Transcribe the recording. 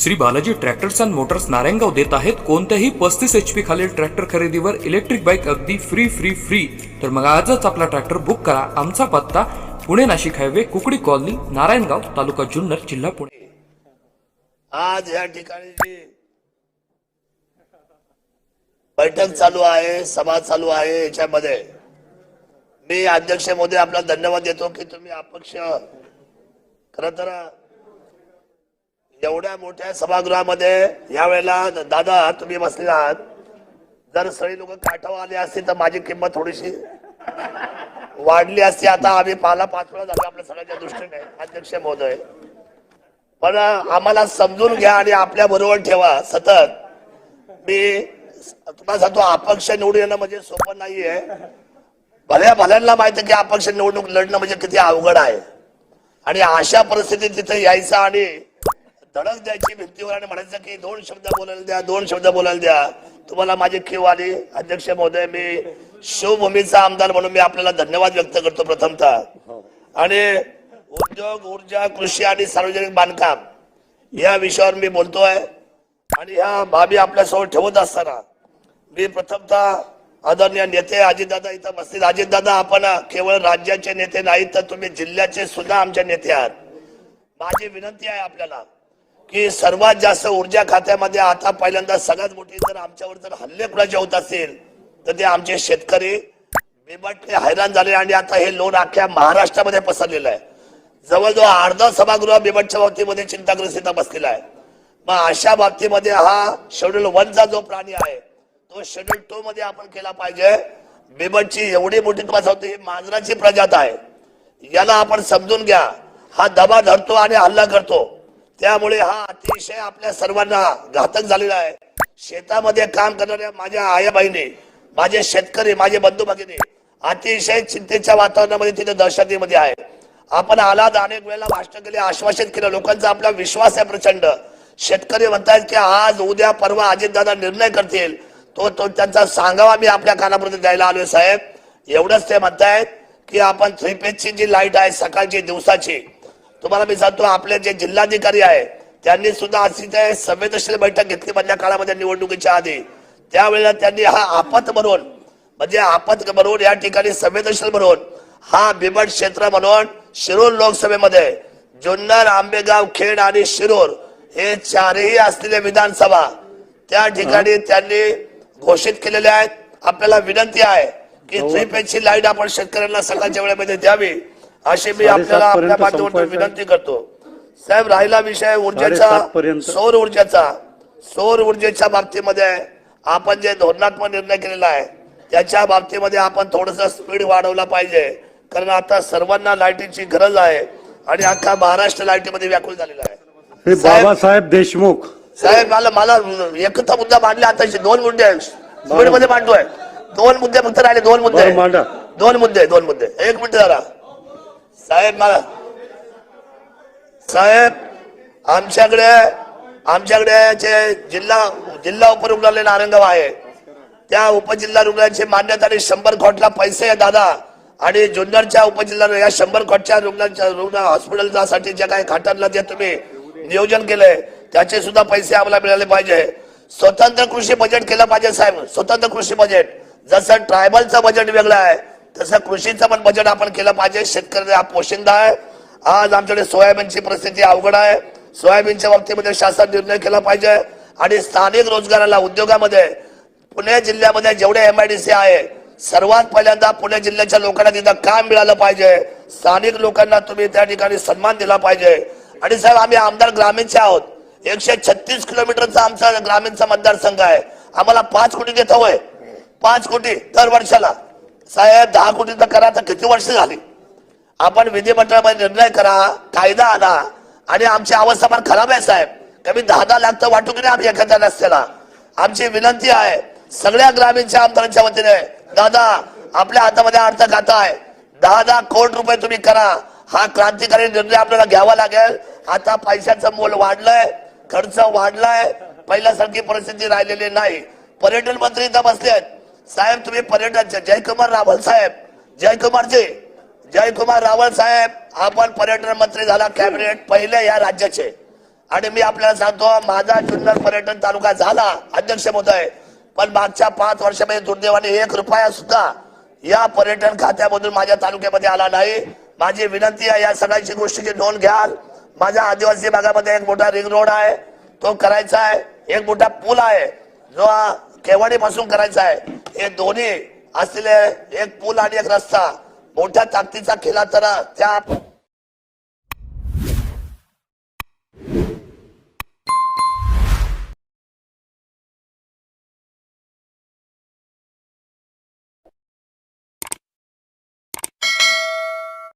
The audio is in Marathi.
Shri Balaji tractors and motors Narayangaon देत आहेत. कोणत्याही पस्तीस एच पी खालील ट्रॅक्टर खरेदीवर इलेक्ट्रिक बाईक अगदी फ्री फ्री फ्री तर मग आजच आपला ट्रॅक्टर बुक करा. आमचा पत्ता पुणे नाशिक हायवे कुकडी कॉलनी नारायणगाव तालुका जुन्नर जिल्हा पुणे. आज या ठिकाणी बैठक चालू आहे सभा चालू आहे याच्यामध्ये. मी अध्यक्ष मोदी आपला धन्यवाद देतो की तुम्ही अपक्ष. खर तर एवढ्या मोठ्या सभागृहामध्ये यावेळेला दादा तुम्ही बसले आहात. जर सगळी लोक काठावर आले असतील तर माझी किंमत थोडीशी वाढली असती. आता आम्ही पाला पाच वेळा झाला आपल्या सगळ्याच्या दृष्टीने अध्यक्ष महोदय. पण आम्हाला समजून घ्या आणि आपल्या बरोबर ठेवा. सतत. मी तुम्हाला सांगतो अपक्ष निवडून येणं म्हणजे सोपं नाहीये. भल्या भल्यांना माहिती की अपक्ष निवडणूक लढणं म्हणजे किती अवघड आहे. आणि अशा परिस्थितीत तिथे यायचं आणि धडक द्यायची भिंतीवर आणि म्हणायचं की दोन शब्द बोलायला द्या दोन शब्द बोलायला द्या. तुम्हाला माझी किव आली. अध्यक्ष महोदय मी शिवभूमीचा आमदार म्हणून मी आपल्याला धन्यवाद व्यक्त करतो प्रथमतः. आणि उद्योग ऊर्जा कृषी आणि सार्वजनिक बांधकाम या विषयावर मी बोलतोय. आणि ह्या बाबी आपल्यासमोर ठेवत असताना मी प्रथमतः आदरणीय नेते अजितदादा इथं बसतील अजितदादा आपण केवळ राज्याचे नेते नाहीत तर तुम्ही जिल्ह्याचे सुद्धा आमचे नेते आहात. माझी विनंती आहे आपल्याला. की सर्वात जास्त ऊर्जा खात्यामध्ये आता पहिल्यांदा सगळ्यात मोठी जर आमच्यावर जर हल्ले कुणाचे होत असेल तर ते आमचे शेतकरी बेबटले हैराण झाले आणि आता हे लोन अख्ख्या महाराष्ट्रामध्ये पसरलेलं आहे. जवळजवळ अर्धा सभागृह बिबटच्या बाबतीमध्ये चिंताग्रस्त बसलेला आहे. मग अशा बाबतीमध्ये हा शेड्यूल वनचा जो प्राणी आहे तो शेड्यूल टू मध्ये आपण केला पाहिजे. बिबटची एवढी मोठी तुम्हाला सांगतो ही मांजराची प्रजात आहे. याला आपण समजून घ्या. हा दबा धरतो आणि हल्ला करतो. त्यामुळे हा अतिशय आपल्या सर्वांना घातक झालेला आहे. शेतामध्ये काम करणाऱ्या माझ्या आयाबाईने माझे शेतकरी माझे बंधू भगिनी अतिशय चिंतेच्या वातावरणामध्ये तिथे दहशतीमध्ये आहे. आपण आलात अनेक वेळेला भाषण केले आश्वासित केलं. लोकांचा आपला विश्वास आहे प्रचंड. शेतकरी म्हणतायत की आज उद्या परवा अजितदादा निर्णय करतील. तो तो त्यांचा सांगावा मी आपल्या कानापर्यंत द्यायला आलोय साहेब. एवढंच ते म्हणतायत की आपण थ्री पेजची जी लाइट आहे सकाळची दिवसाची तुम्हाला मी सांगतो आपले जे जिल्हाधिकारी आहे त्यांनी सुद्धा अशी ते संवेदनशील बैठक घेतली मधल्या काळामध्ये निवडणुकीच्या आधी. त्यावेळेला त्यांनी हा आपत म्हणून म्हणजे आपत म्हणून या ठिकाणी संवेदनशील म्हणून हा बिबट क्षेत्र म्हणून शिरूर लोकसभेमध्ये जुन्नर आंबेगाव खेड आणि शिरूर हे चारही असलेले विधानसभा त्या ठिकाणी त्यांनी घोषित केलेले आहेत. आपल्याला विनंती आहे की थ्री पेजची लाइट आपण शेतकऱ्यांना सकाळच्या वेळेमध्ये द्यावी. अशी मी आपल्याला आपल्या माध्यमातून. विनंती करतो. साहेब राहिला विषय ऊर्जेचा. सौर ऊर्जेचा. सौर ऊर्जेच्या बाबतीमध्ये आपण जे धोरणात्मक निर्णय केलेला आहे त्याच्या बाबतीमध्ये आपण थोडस स्पीड वाढवला पाहिजे. कारण आता सर्वांना लाईटीची गरज आहे आणि अख्खा महाराष्ट्र लाईटीमध्ये व्याकुळ झालेला आहे. साहेब- बाबासाहेब देशमुख. साहेब मला मला एकच मुद्दा मांडले आता दोन मुद्दे आहेत. स्पीडमध्ये मांडतोय. दोन मुद्दे फक्त राहिले दोन मुद्दे. दोन मुद्दे दोन मुद्दे. एक मिनिट जरा. साहेब मला साहेब आमच्याकडे आमच्याकडे जिल्हा जिल्हा उपरुग्णालय नारंगाव आहे. त्या उपजिल्हा रुग्णालयाची मान्यता आणि शंभर खोटला पैसे आहे दादा. आणि जुन्नरच्या उपजिल्हा या शंभर खोटच्या रुग्णांच्या रुग्ण हॉस्पिटलसाठी जे काही खाटांना जे तुम्ही नियोजन केलंय त्याचे सुद्धा पैसे आम्हाला मिळाले पाहिजे. स्वतंत्र कृषी बजेट केलं पाहिजे साहेब. स्वतंत्र कृषी बजेट. जसं ट्रायबलचं बजेट वेगळं आहे तसं कृषीचं पण बजेट आपण केलं पाहिजे. शेतकरी हा पोशिंदा आहे. आज आमच्याकडे सोयाबीनची परिस्थिती अवघड आहे. सोयाबीनच्या बाबतीमध्ये शासन निर्णय केला पाहिजे. आणि स्थानिक रोजगाराला उद्योगामध्ये पुणे जिल्ह्यामध्ये जेवढे एम आय डी सी आहे सर्वात पहिल्यांदा पुणे जिल्ह्याच्या लोकांना तिथं काम मिळालं पाहिजे. स्थानिक लोकांना तुम्ही त्या ठिकाणी सन्मान दिला पाहिजे. आणि साहेब आम्ही आमदार ग्रामीणचे आहोत. एकशे छत्तीस किलोमीटरचा आमचा ग्रामीणचा मतदारसंघ आहे. आम्हाला पाच कोटी देत हवंय पाच कोटी दर वर्षाला. साहेब दहा कोटीचा तर करा तर किती वर्ष झाली? आपण विधिमंडळामध्ये निर्णय करा कायदा आणा. आणि आमची अवस्था पण खराब आहे साहेब. कमी दहा दहा लाख तर वाटू की नाही आम्ही एखाद्या रस्त्याला? आमची विनंती आहे सगळ्या ग्रामीणच्या आमदारांच्या वतीने दादा आपल्या हातामध्ये अर्थ खाता आहे. दहा दहा कोटी रुपये तुम्ही करा. हा क्रांतिकारी निर्णय आपल्याला घ्यावा लागेल. आता पैशाचं मोल वाढलंय खर्च वाढलाय. पहिल्यासारखी परिस्थिती राहिलेली नाही. पर्यटन मंत्री इथं बसले आहेत साहेब तुम्ही पर्यटनचे. जयकुमार रावल साहेब. जयकुमारचे जयकुमार रावल साहेब आपण पर्यटन मंत्री झाला कॅबिनेट पहिले या राज्याचे. आणि मी आपल्याला सांगतो माझा जुन्नर पर्यटन तालुका झाला अध्यक्ष होत आहे पण मागच्या पाच वर्षामध्ये दुर्दैवाने एक रुपया सुद्धा या पर्यटन खात्यामधून माझ्या तालुक्यामध्ये आला नाही. माझी विनंती आहे या सगळ्याची गोष्टीची नोंद घ्याल. माझ्या आदिवासी भागामध्ये एक मोठा रिंग रोड आहे. तो करायचा आहे. एक मोठा पूल आहे. जो केवाडी पासून करायचा आहे. हे दोन्ही असलेले एक पूल आणि एक रस्ता. मोठ्या ताकदीचा केला तर त्या